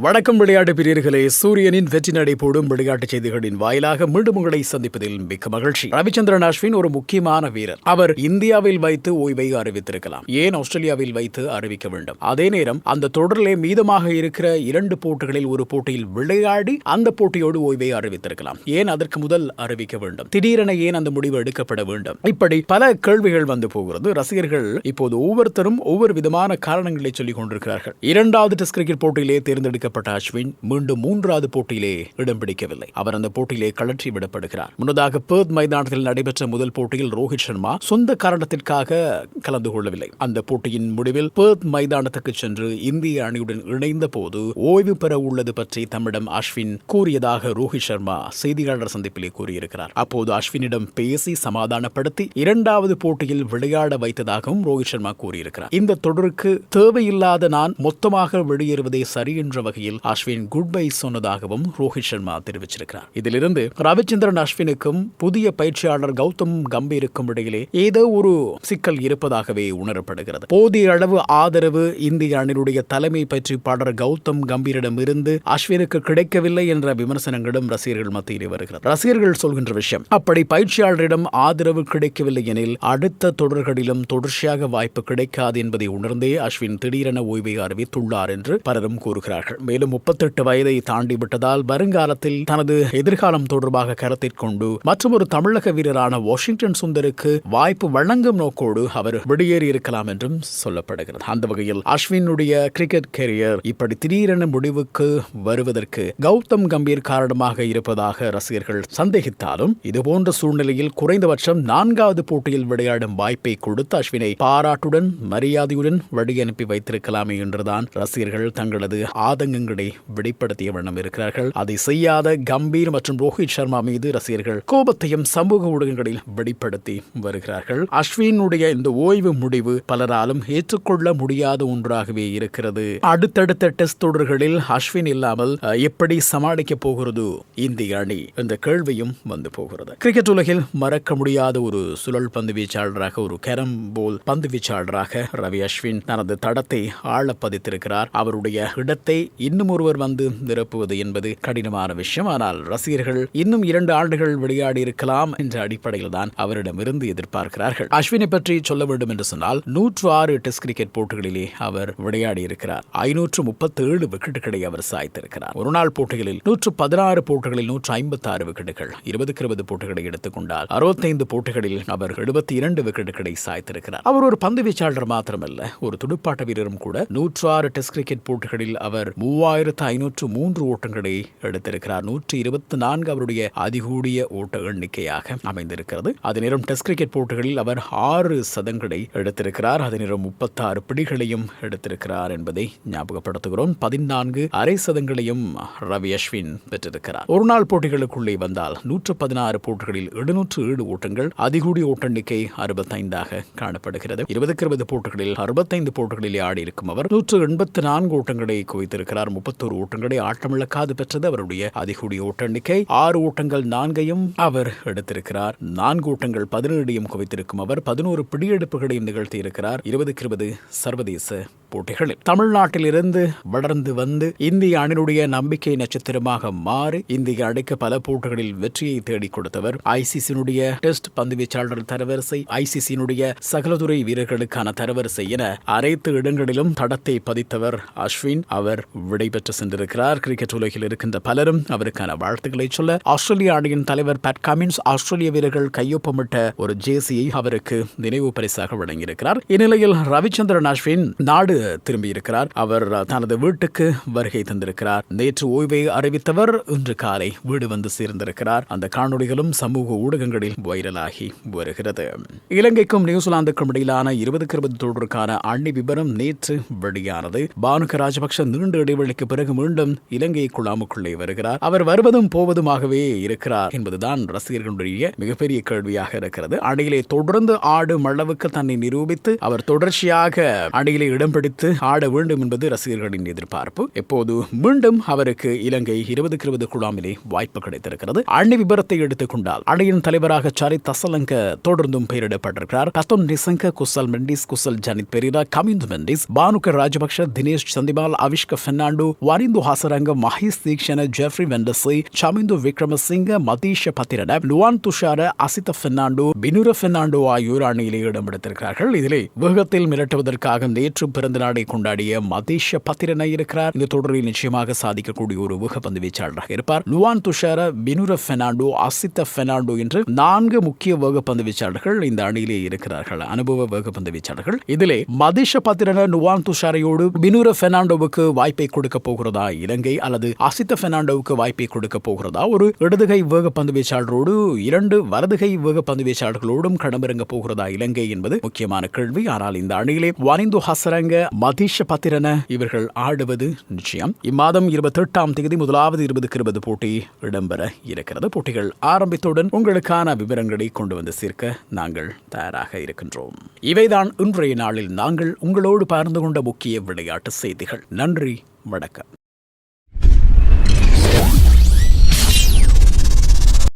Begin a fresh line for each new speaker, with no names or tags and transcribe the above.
வணக்கம் விளையாட்டு பிரியர்களே. சூரியனின் வெற்றி நடை போடும் விளையாட்டுச் செய்திகளின் வாயிலாக மீண்டும் உங்களை சந்திப்பதில் மிக்க மகிழ்ச்சி. ரவிச்சந்திரன் அஸ்வின் ஒரு முக்கியமான வீரர். அவர் இந்தியாவில் வைத்து ஓய்வை அறிவித்திருக்கலாம். ஏன் ஆஸ்திரேலியாவில் வைத்து அறிவிக்க வேண்டும்? அதே நேரம் அந்த தொடரிலே மீதமாக இருக்கிற இரண்டு போட்டிகளில் ஒரு போட்டியில் விளையாடி அந்த போட்டியோடு ஓய்வை அறிவித்திருக்கலாம். ஏன் அதற்கு முதல் அறிவிக்க வேண்டும்? திடீரென ஏன் அந்த முடிவு எடுக்கப்பட வேண்டும்? இப்படி பல கேள்விகள் வந்து போகிறது. ரசிகர்கள் இப்போது ஒவ்வொருத்தரும் ஒவ்வொரு விதமான காரணங்களை சொல்லிக் கொண்டிருக்கிறார்கள். இரண்டாவது டெஸ்ட் கிரிக்கெட் போட்டியிலே தேர்ந்தெடுக்க தேர்ந்தெடுக்கப்பட்ட அஸ்வின் மீண்டும் மூன்றாவது போட்டியிலே இடம் பிடிக்கவில்லை. அவர் அந்த போட்டியிலே கழற்றி விடப்படுகிறார். முன்னதாக பேர்த் மைதானத்தில் நடைபெற்ற முதல் போட்டியில் ரோஹித் சர்மா சொந்த காரணத்திற்காக கலந்து கொள்ளவில்லை. அந்த போட்டியின் முடிவில் பேர்த் மைதானத்துக்கு சென்று இந்திய அணியுடன் இணைந்த போது ஓய்வு பெற உள்ளது பற்றி தம்மிடம் அஸ்வின் கூறியதாக ரோஹித் சர்மா செய்தியாளர் சந்திப்பிலே கூறியிருக்கிறார். அப்போது அஸ்வினிடம் பேசி சமாதானப்படுத்தி இரண்டாவது போட்டியில் விளையாட வைத்ததாகவும் ரோஹித் சர்மா கூறியிருக்கிறார். இந்த தொடருக்கு தேவையில்லாத நான் மொத்தமாக வெளியேறுவதே சரி என்ற வகையில் அஸ்வின் குட் பை சொன்னதாகவும் ரோஹித் சர்மா தெரிவிச்சிருக்கிறார். இதிலிருந்து ரவிச்சந்திரன் அஸ்வினுக்கும் புதிய பயிற்சியாளர் கௌதம் கம்பீருக்கும் இடையிலே ஏதோ ஒரு சிக்கல் இருப்பதாகவே உணரப்படுகிறது. போதிய அளவு ஆதரவு இந்திய அணியினுடைய தலைமை பற்றி கௌதம் கம்பீரிடம் இருந்து அஸ்வினுக்கு கிடைக்கவில்லை என்ற விமர்சனங்களும் ரசிகர்கள் மத்தியிலே வருகிறது. ரசிகர்கள் சொல்கின்ற விஷயம் அப்படி பயிற்சியாளரிடம் ஆதரவு கிடைக்கவில்லை எனில் அடுத்த தொடர்களிலும் தொடர்ச்சியாக வாய்ப்பு கிடைக்காது என்பதை உணர்ந்தே அஸ்வின் திடீரென ஓய்வை அறிவித்துள்ளார் என்று பலரும் கூறுகிறார்கள். மேலும் முப்பத்தெட்டு வயதை தாண்டி விட்டதால் வருங்காலத்தில் தனது எதிர்காலம் தொடர்பாக கருத்தில் கொண்டு மற்றொரு தமிழக வீரரான வாஷிங்டன் சுந்தருக்கு வாய்ப்பு வழங்கும் நோக்கோடு அவர் வெளியேறி இருக்கலாம் என்றும் சொல்லப்படுகிறது. அந்த வகையில் அஸ்வினுடைய கிரிக்கெட் கெரியர் இப்படி திடீரென முடிவுக்கு வருவதற்கு கௌதம் கம்பீர் காரணமாக இருப்பதாக ரசிகர்கள் சந்தேகித்தாலும் இதுபோன்ற சூழ்நிலையில் குறைந்தபட்சம் நான்காவது போட்டியில் விளையாடும் வாய்ப்பை கொடுத்து அஸ்வினை பாராட்டுடன் மரியாதையுடன் வழி அனுப்பி வைத்திருக்கலாமே என்றுதான் ரசிகர்கள் தங்களது ஆதங்கங்களை வெளிப்படுத்திய வண்ணம் இருக்கிறார்கள். அதை செய்யாத கம்பீர் மற்றும் ரோஹித் சர்மா மீது ரசிகர்கள் கோபத்தையும் சமூக ஊடகங்களில் வெளிப்படுத்தி வருகிறார்கள். அஸ்வினுடைய இந்த ஓய்வு முடிவு பலராலும் ஏற்றுக்கொள்ள முடியாத ஒன்றாகவே இருக்கிறது. அடுத்தடுத்த டெஸ்ட் தொடர்களில் அஸ்வின் இல்லாமல் எப்படி சமாளிக்க போகிறது? இந்திய அணி என்ற கேள்வியும் வந்து போகிறது. கிரிக்கெட் உலகில் மறக்க முடியாத ஒரு சுழல் பந்து வீச்சாளராக ஒரு கேரம் போல் பந்து வீச்சாளராக ரவி அஸ்வின் தனது தடத்தை ஆழ பதித்திருக்கிறார். அவருடைய இடத்தை இன்னும் ஒருவர் வந்து நிரப்புவது என்பது கடினமான விஷயம். ஆனால் ரசிகர்கள் இன்னும் இரண்டு ஆண்டுகள் விளையாடி இருக்கலாம் என்ற அடிப்படையில் தான் அவரிடமிருந்து எதிர்பார்க்கிறார்கள். அஸ்வினை பற்றி சொல்ல வேண்டும் என்று சொன்னால் நூற்று ஆறு டெஸ்ட் கிரிக்கெட் போட்டிகளிலே அவர் விளையாடி இருக்கிறார். ஐநூற்று முப்பத்தி ஏழு விக்கெட்டுகளை அவர் சாய்த்திருக்கிறார். ஒருநாள் போட்டிகளில் நூற்று பதினாறு போட்டிகளில் நூற்று ஐம்பத்தி ஆறு விக்கெட்டுகள் இருபதுக்கு இருபது போட்டிகளை எடுத்துக்கொண்டால் அறுபத்தைந்து போட்டிகளில் அவர் எழுபத்தி இரண்டு விக்கெட்டுகளை சாய்த்திருக்கிறார். அவர் ஒரு பந்து வீச்சாளர் மாத்திரமல்ல ஒரு துடுப்பாட்ட வீரரும் கூட நூற்று ஆறு டெஸ்ட் கிரிக்கெட் போட்டிகளில் அவர் மூவாயிரத்து ஐநூற்று மூன்று ஓட்டங்களை எடுத்திருக்கிறார். நூற்றி இருபத்தி நான்கு அவருடைய அதிகூடிய ஓட்ட எண்ணிக்கையாக அமைந்திருக்கிறது. அது நேரம் டெஸ்ட் கிரிக்கெட் போட்டிகளில் அவர் ஆறு சதங்களை எடுத்திருக்கிறார். அது நேரம் முப்பத்தாறு பிடிகளையும் எடுத்திருக்கிறார் என்பதை ஞாபகப்படுத்துகிறோம். பதினான்கு அரை சதங்களையும் ரவி அஸ்வின் பெற்றிருக்கிறார். ஒரு நாள் போட்டிகளுக்குள்ளே வந்தால் நூற்று பதினாறு போட்டிகளில் எழுநூற்று ஏழு ஓட்டங்கள் அதிகூடிய ஓட்ட எண்ணிக்கை அறுபத்தைந்தாக காணப்படுகிறது. இருபதுக்கு இருபது போட்டிகளில் அறுபத்தைந்து போட்டிகளிலே ஆடி இருக்கும் அவர் நூற்று எண்பத்தி நான்கு ஓட்டங்களை குவித்திருக்கிறார். முப்பத்தோரு ஓட்டங்களை ஆட்டமிழக்காது பெற்றது அவருடைய அதிகூடிய ஓட்ட எண்ணிக்கை ஆறு ஓட்டங்கள் நான்கையும் அவர் எடுத்திருக்கிறார். நான்கு ஓட்டங்கள் பதினேழையும் குவித்திருக்கும் அவர் பதினோரு பிடியெடுப்புகளையும் நிகழ்த்தியிருக்கிறார். இருபதுக்கு இருபது சர்வதேச போட்டிகளில் தமிழ்நாட்டிலிருந்து வளர்ந்து வந்து இந்திய அணியினுடைய நம்பிக்கை நட்சத்திரமாக மாறி இந்திய அணிக்கு பல போட்டிகளில் வெற்றியை தேடிக் கொடுத்தவர் ஐசிசியினுடைய டெஸ்ட் பந்துவீச்சாளர் தரவரிசை ஐசிசியினுடைய சகலதுறை வீரர்களுக்கான தரவரிசை என அனைத்து இடங்களிலும் தடத்தை பதித்தவர் அஸ்வின். அவர் விடைபெற்று சென்றிருக்கிறார். கிரிக்கெட் உலகில் இருக்கின்ற பலரும் அவருக்கான வாழ்த்துக்களை சொல்ல ஆஸ்திரேலிய அணியின் தலைவர் பேட் கமின்ஸ் ஆஸ்திரேலிய வீரர்கள் கையொப்பமிட்ட ஒரு ஜேசியை அவருக்கு நினைவு பரிசாக வழங்கியிருக்கிறார். இந்நிலையில் ரவிச்சந்திரன் அஸ்வின் நாடு திரும்பியிருக்கிறார். அவர் தனது வீட்டுக்கு வருகை தந்திருக்கிறார். நேற்று ஓய்வை அறிவித்தவர் இன்று காலை வீடு வந்து சேர்ந்திருக்கிறார். அந்த காணொளிகளும் சமூக ஊடகங்களில் வைரலாகி வருகிறது. இலங்கைக்கும் நியூசிலாந்துக்கும் இடையிலான இருபதுக்கு இருபது தொடருக்கான அணி விபரம் நேற்று வெளியானது. பானுக ராஜபக்ஷ நீண்ட இடைவெளிக்கு பிறகு மீண்டும் இலங்கை குழாமுக்குள்ளே வருகிறார். அவர் வருவதும் போவதுமாகவே இருக்கிறார் என்பதுதான் ரசிகர்களுடைய மிகப்பெரிய கேள்வியாக இருக்கிறது. அணியிலே தொடர்ந்து ஆடும் அளவுக்கு தன்னை நிரூபித்து அவர் தொடர்ச்சியாக அணியிலே இடம் பிடித்து எடுத்து ஆட வேண்டும் என்பது ரசிகர்களின் எதிர்பார்ப்பு. எப்போது? மீண்டும் அவருக்கு இலங்கை இருபதுக்கு இருபது குழாமிலே வாய்ப்பு கிடைத்திருக்கிறது. அணி விபரத்தை எடுத்துக் கொண்டால் அணியின் தலைவராக சாரி தசலங்க தொடர்ந்தும் பெயரிடப்பட்டிருக்கிறார். கத்தோன் நிசங்க குசல் மெண்டிஸ் குசல் ஜனித் பெரிரா கமிந்து மெண்டிஸ் பானுக ராஜபக்ஷ தினேஷ் சந்திபால் அவிஷ்க பெர்னாண்டு வரிந்து ஹாசரங்க மஹேஷ் தீக்ஷண ஜெஃப்ரி வெண்டசி சமிந்து விக்ரமசிங்க மதீஷ பத்திரன லுவான் துஷார அசித பெர்னாண்டு பினுர பெர்னாண்டு ஆகியோர் அணியிலே இடம்பெடுத்திருக்கிறார்கள் இதிலே வேகத்தில் மிரட்டுவதற்காக நேற்று பிறந்த பிறந்த நாளை கொண்டாடிய மதேஷ பத்திரனை இருக்கிறார். இந்த தொடரில் நிச்சயமாக சாதிக்கக்கூடிய ஒரு வேகப்பந்து வீச்சாளராக இருப்பார். லுவான் துஷார பினுர பெர்னாண்டோ அசித்த பெர்னாண்டோ என்று நான்கு முக்கிய வேகப்பந்து வீச்சாளர்கள் இந்த அணியிலே இருக்கிறார்கள். அனுபவ வேகப்பந்து வீச்சாளர்கள். இதிலே மதிஷ பத்திரன நுவான் துஷாரையோடு பினுர பெர்னாண்டோவுக்கு வாய்ப்பை கொடுக்க போகிறதா? இலங்கை அல்லது அசித்த பெர்னாண்டோவுக்கு வாய்ப்பை கொடுக்க போகிறதா? ஒரு இடதுகை வேகப்பந்து வீச்சாளரோடு இரண்டு வலதுகை வேகப்பந்து வீச்சாளர்களோடும் களமிறங்க போகிறதா? இலங்கை என்பது முக்கியமான கேள்வி. ஆனால் இந்த அணியிலே வனிந்து ஹசரங்க மதிஷ பத்திரன இவர்கள் ஆடுவது நிச்சயம். இம்மாதம் இருபத்தி எட்டாம் தேதி முதலாவது இருபதுக்கு இருபது போட்டி இடம்பெற இருக்கிறது. போட்டிகள் ஆரம்பித்தவுடன் உங்களுக்கான விவரங்களை கொண்டு வந்து சேர்க்க நாங்கள் தயாராக இருக்கின்றோம். இவைதான் இன்றைய நாளில் நாங்கள் உங்களோடு பகிர்ந்து கொண்ட முக்கிய விளையாட்டு செய்திகள். நன்றி வணக்கம்.